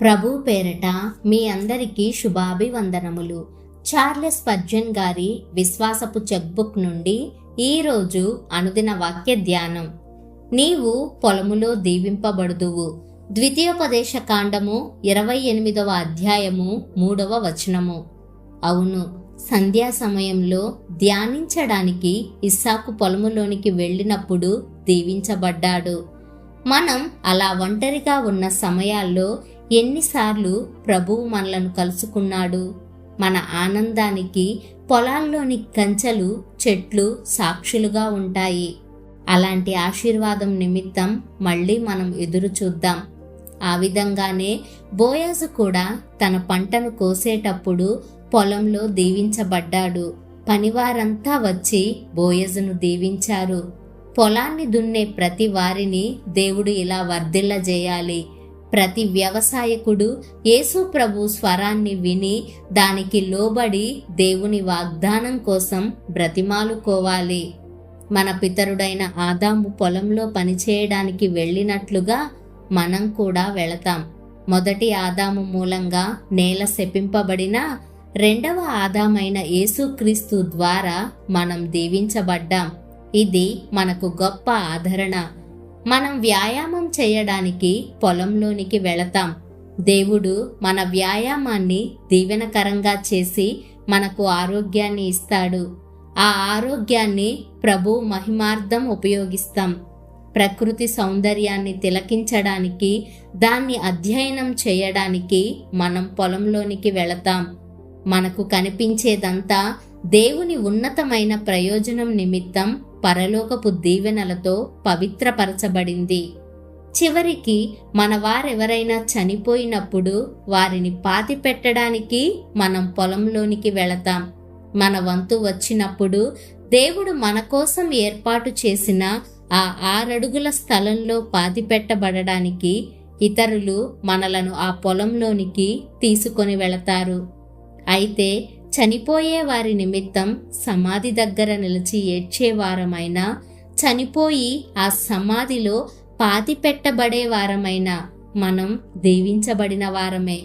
ప్రభు పేరట మీ అందరికీ శుభాభివందనములు. చార్లెస్ పర్జన్ గారి విశ్వాసపు చెక్బుక్ నుండి ఈరోజు అనుదిన వాక్య ధ్యానం. నీవు పొలములో దీవింపబడుదువు. ద్వితీయోపదేశ కాండము ఇరవై ఎనిమిదవ అధ్యాయము మూడవ వచనము. అవును సంధ్యా సమయంలో ధ్యానించడానికి ఇస్సాకు పొలములోనికి వెళ్ళినప్పుడు దీవించబడ్డాడు. మనం అలా ఒంటరిగా ఉన్న సమయాల్లో ఎన్నిసార్లు ప్రభువు మనలను కలుసుకున్నాడు. మన ఆనందానికి పొలాల్లోని కంచెలు చెట్లు సాక్షులుగా ఉంటాయి. అలాంటి ఆశీర్వాదం నిమిత్తం మళ్ళీ మనం ఎదురు చూద్దాం. ఆ విధంగానే బోయాజు కూడా తన పంటను కోసేటప్పుడు పొలంలో దీవించబడ్డాడు. పనివారంతా వచ్చి బోయజును దీవించారు. పొలాన్ని దున్నే ప్రతి వారిని దేవుడు ఇలా వర్ధిల్లజేయాలి. ప్రతి వ్యవసాయకుడు యేసు ప్రభు స్వరాన్ని విని దానికి లోబడి దేవుని వాగ్దానం కోసం బ్రతిమాలుకోవాలి. మన పితరుడైన ఆదాము పొలంలో పనిచేయడానికి వెళ్ళినట్లుగా మనం కూడా వెళతాం. మొదటి ఆదాము మూలంగా నేల శపింపబడిన రెండవ ఆదామైన యేసుక్రీస్తు ద్వారా మనం దీవించబడ్డాం. ఇది మనకు గొప్ప ఆదరణ. మనం వ్యాయామం చేయడానికి పొలంలోనికి వెళతాం. దేవుడు మన వ్యాయామాన్ని దీవెనకరంగా చేసి మనకు ఆరోగ్యాన్ని ఇస్తాడు. ఆ ఆరోగ్యాన్ని ప్రభు మహిమార్థం ఉపయోగిస్తాం. ప్రకృతి సౌందర్యాన్ని తిలకించడానికి దాన్ని అధ్యయనం చేయడానికి మనం పొలంలోనికి వెళతాం. మనకు కనిపించేదంతా దేవుని ఉన్నతమైన ప్రయోజనం నిమిత్తం పరలోకపు దీవెనలతో పవిత్రపరచబడింది. చివరికి మన వారెవరైనా చనిపోయినప్పుడు వారిని పాతి పెట్టడానికి మనం పొలంలోనికి వెళతాం. మన వంతు వచ్చినప్పుడు దేవుడు మన కోసం ఏర్పాటు చేసిన ఆ ఆరడుగుల స్థలంలో పాతి పెట్టబడడానికి ఇతరులు మనలను ఆ పొలంలోనికి తీసుకొని వెళతారు. అయితే చనిపోయే వారి నిమిత్తం సమాధి దగ్గర నిలిచి ఏడ్చేవారమైన చనిపోయి ఆ సమాధిలో పాతి పెట్టబడే వారమైనా మనం దీవించబడిన వారమే.